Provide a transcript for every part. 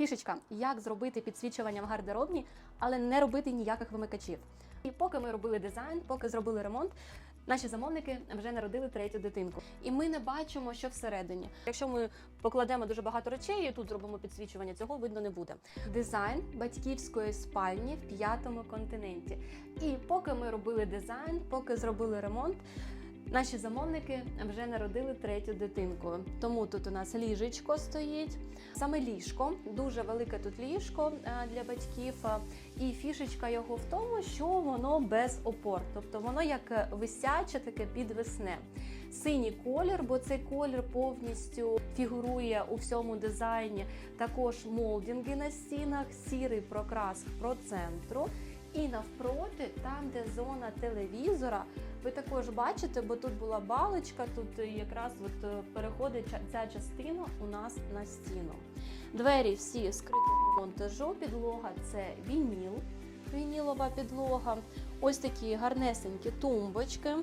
Фішечка, як зробити підсвічування в гардеробні, але не робити ніяких вимикачів. І поки ми робили дизайн, поки зробили ремонт, наші замовники вже народили третю дитинку. І ми не бачимо, що всередині. Якщо ми покладемо дуже багато речей і тут зробимо підсвічування, цього видно не буде. Дизайн батьківської спальні в п'ятому континенті. І поки ми робили дизайн, поки зробили ремонт. Наші замовники вже народили третю дитинку. Тому тут у нас ліжечко стоїть. Саме ліжко, дуже велике тут ліжко е, для батьків. І фішечка його в тому, що воно без опор, тобто воно як висяче, таке підвисне. Синій колір, бо цей колір повністю фігурує у всьому дизайні. Також молдинги на стінах, сірий прокрас по центру. І навпроти, там, де зона телевізора, ви також бачите, бо тут була балочка, тут якраз от е, переходить ця частина у нас на стіну. Двері всі скритого монтажу, підлога це вініл, вінілова підлога. Ось такі гарнесенькі тумбочки.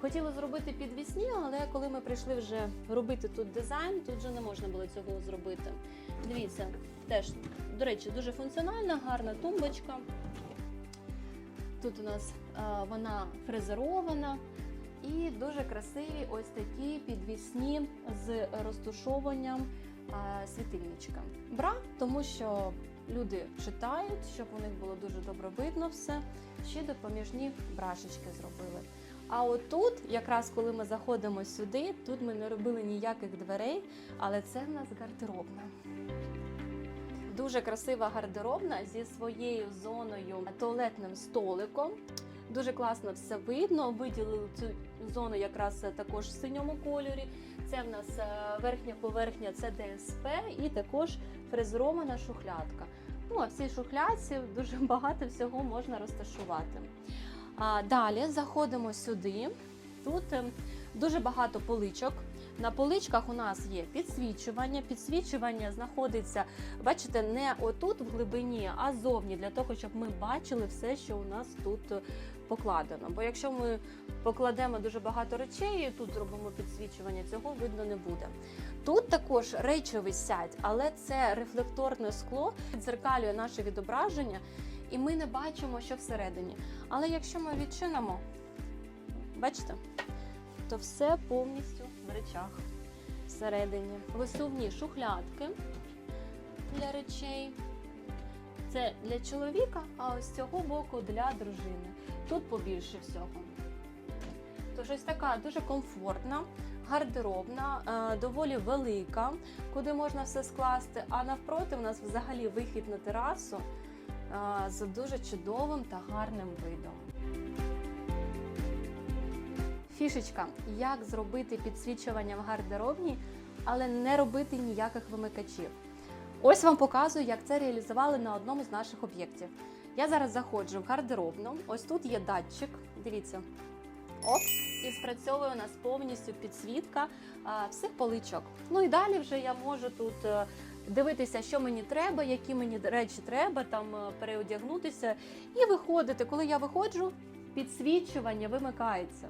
Хотіли зробити підвісні, але коли ми прийшли вже робити тут дизайн, тут вже не можна було цього зробити. Дивіться, теж, до речі, дуже функціональна, гарна тумбочка. Тут у нас е, вона фрезерована і дуже красиві ось такі підвісні з розташовуванням е, світильничка. Бра, тому що люди читають, щоб у них було дуже добре видно все. Ще допоміжні брашечки зробили. А отут, якраз коли ми заходимо сюди, тут ми не робили ніяких дверей, але це в нас гардеробна. Дуже красива гардеробна зі своєю зоною туалетним столиком. Дуже класно все видно. Виділили цю зону якраз також в синьому кольорі. Це в нас е, верхня поверхня, це ДСП і також фрезерована шухлядка. Ну а в цій шухлядці дуже багато всього можна розташувати. А далі заходимо сюди. Тут е, дуже багато поличок. На поличках у нас є підсвічування. Підсвічування знаходиться, бачите, не отут в глибині, а зовні, для того, щоб ми бачили все, що у нас тут е, покладено. Бо якщо ми покладемо дуже багато речей і тут зробимо підсвічування, цього видно не буде. Тут також речі висять, але це рефлекторне скло, відзеркалює наше відображення, і ми не бачимо, що всередині. Але якщо ми відчинимо, бачите, то все повністю в речах всередині. Висувні шухлядки для речей. Це для чоловіка, а ось з цього боку для дружини. Тут побільше всього. Тож ось така дуже комфортна, гардеробна, е, доволі велика, куди можна все скласти. А навпроти у нас взагалі вихід на терасу е, з дуже чудовим та гарним видом. Фішечка, як зробити підсвічування в гардеробні, але не робити ніяких вимикачів. Ось вам показую, як це реалізували на одному з наших об'єктів. Я зараз заходжу в гардеробну. Ось тут є датчик. Дивіться. Оп, і спрацьовує у нас повністю підсвітка а, всіх поличок. Ну і далі вже я можу тут е, дивитися, що мені треба, які мені речі треба, там е, переодягнутися і виходити. Коли я виходжу, підсвічування вимикається.